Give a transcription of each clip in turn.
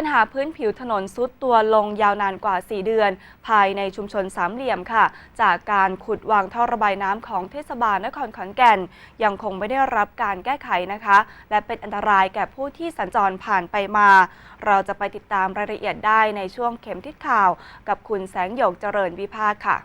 ปัญหาพื้นผิวถนนซุดตัวลงยาวนานกว่า 4 เดือน ภายในชุมชนสามเหลี่ยมค่ะ จากการขุดวางท่อระบายน้ำของเทศบาลนครขอนแก่น ยังคงไม่ได้รับการแก้ไขนะคะ และเป็นอันตรายแก่ผู้ที่สัญจรผ่านไปมา เราจะไปติดตามรายละเอียดได้ในช่วงเข็มทิศข่าว กับคุณแสงหยกเจริญวิภาคค่ะ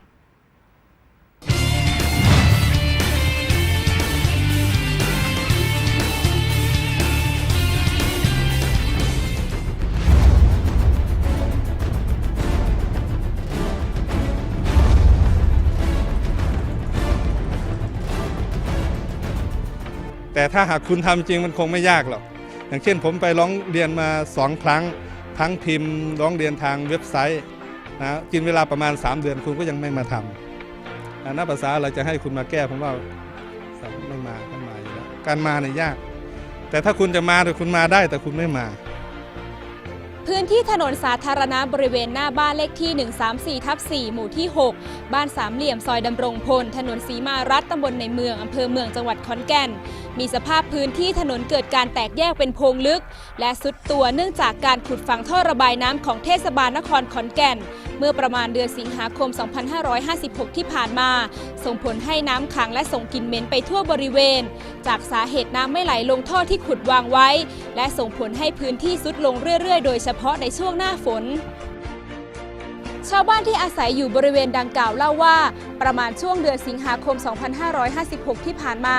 แต่ถ้าหากคุณทำจริงมันคงไม่ยากหรอก อย่างเช่นผมไปร้องเรียนมาสองครั้ง ทั้งพิมพ์ ร้องเรียนทางเว็บไซต์นะกินเวลาประมาณ 3 เดือนคุณก็ยังไม่มาทำอ่านักภาษาเราจะให้คุณมาแก้ผมว่าไม่มาไม่มาอยู่แล้วการมาเนี่ยยาก แต่ถ้าคุณจะมาแต่คุณมาได้แต่คุณไม่มา พื้นที่ถนนสาธารณะบริเวณหน้าบ้านเลขที่ 134ทับ4หมู่ที่ 6 บ้านสามเหลี่ยมซอยดำรงพล ถนนสีมารัฐตำบลในเมืองอำเภอเมืองจังหวัดขอนแก่น มีสภาพพื้นที่ถนนเกิดการแตกแยกเป็นโพรงลึก และสุดตัวเนื่องจากการขุดฝังท่อระบายน้ำของเทศบาลนครขอนแก่น เมื่อประมาณเดือนสิงหาคม 2556 ที่ผ่านมา ส่งผลให้น้ำขังและส่งกลิ่นเหม็นไปทั่วบริเวณ จากสาเหตุน้ำไม่ไหลลงท่อที่ขุดวางไว้ และส่งผลให้พื้นที่ซุดลงเรื่อย ๆ โดยเฉพาะในช่วงหน้าฝนชาวบ้านที่อาศัยอยู่บริเวณดังกล่าวเล่าว่า ประมาณช่วงเดือนสิงหาคม 2556 ที่ผ่านมา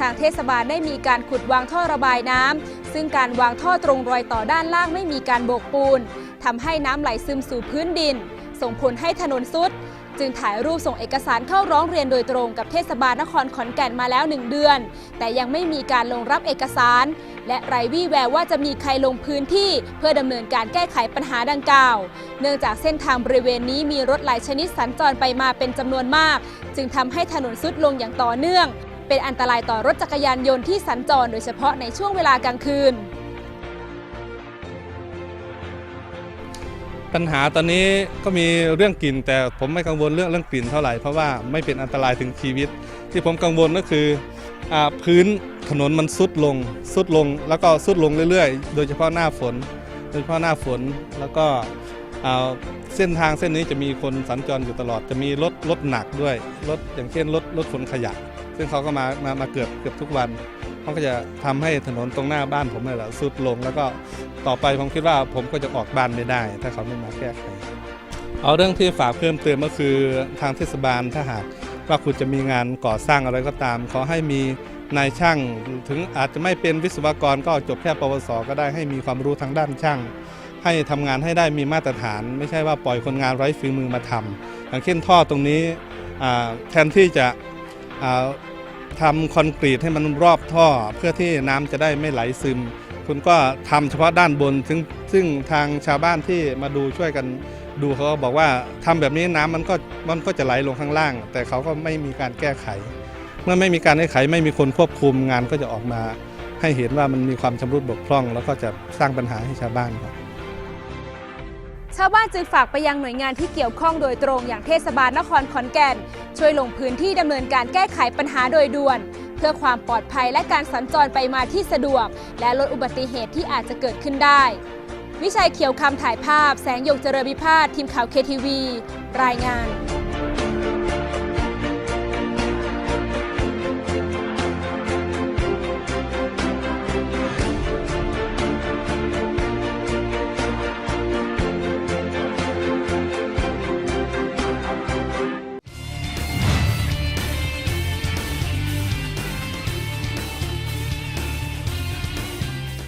ทางเทศบาลได้มีการขุดวางท่อระบายน้ำซึ่งการวางท่อตรงรอยต่อด้านล่างไม่มีการโบกปูน ทำให้น้ำไหลซึมสู่พื้นดิน ส่งผลให้ถนนซุด จึงถ่ายรูปส่งเอกสารเข้าร้องเรียนโดยตรงกับเทศบาลนครขอนแก่นมาแล้ว1เดือน แต่ยังไม่มีการลงรับเอกสาร และไร้วี่แววว่าจะมีใครลงพื้นที่ เพื่อดำเนินการแก้ไขปัญหาดังกล่าว เนื่องจากเส้นทางบริเวณนี้มีรถหลายชนิดสัญจรไปมาเป็นจำนวนมาก จึงทำให้ถนนซุดลงอย่างต่อเนื่อง เป็นอันตรายต่อรถจักรยานยนต์ที่สัญจรโดยเฉพาะในช่วงเวลากลางคืน ปัญหาตอนนี้ก็มีเรื่องกลิ่น แต่ผมไม่กังวลเรื่องเรื่องกลิ่นเท่าไหร่เพราะว่าไม่เป็นอันตรายถึงชีวิต ที่ผมกังวลก็คืออพื้นถนนมันซุดลงซุดลง แล้วก็ซุดลงเรื่อยๆ โดยเฉพาะหน้าฝน โดยเฉพาะหน้าฝนแล้วก็เส้นทางเส้นนี้จะมีคนสัญจรอยู่ตลอด จะมีรถรถหนักด้วยรถอย่างเช่นรถรถขนขยะ ซึ่งเขาก็มามามาเกือบเกือบทุกวัน เขาก็จะทำให้ถนนตรงหน้าบ้านผมนี่แหละซุดลง แล้วก็ต่อไปผมคิดว่าผมก็จะออกบ้านไม่ได้ ถ้าเขาไม่มาแก้ไขเอาเรื่องที่ฝากเพิ่มเติมก็คือทางเทศบาลถ้าหากว่าคุณจะมีงานก่อสร้างอะไรก็ตาม ขอให้มีนายช่างถึงอาจจะไม่เป็นวิศวกรก็จบแค่ปวสก็ได้ให้มีความรู้ทางด้านช่าง ให้ทำงานให้ได้มีมาตรฐาน ไม่ใช่ว่าปล่อยคนงานไร้ฝีมือมาทำอย่างเช่นท่อตรงนี้แทนที่จะ ทำคอนกรีตให้มันรอบท่อ เพื่อที่น้ำจะได้ไม่ไหลซึม คุณก็ทำเฉพาะด้านบน ซึ่งซึ่งทางชาวบ้านที่มาดูช่วยกันดูเขาก็บอกว่าทำแบบนี้น้ำมันก็มันก็จะไหลลงข้างล่าง แต่เขาก็ไม่มีการแก้ไข เมื่อไม่มีการแก้ไขไม่มีคนควบคุมงานก็จะออกมา ให้เห็นว่ามันมีความชำรุดบกพร่อง แล้วก็จะสร้างปัญหาให้ชาวบ้านครับ ชาวบ้านจึงฝากไปยังหน่วยงานที่เกี่ยวข้องโดยตรงอย่างเทศบาลนครขอนแก่น ช่วยลงพื้นที่ดำเนินการแก้ไขปัญหาโดยด่วน เพื่อความปลอดภัยและการสัญจรไปมาที่สะดวก และลดอุบัติเหตุที่อาจจะเกิดขึ้นได้ วิชัยเขียวคำถ่ายภาพ แสงหยกเจริญวิพาสทีมข่าวเคทีวีรายงาน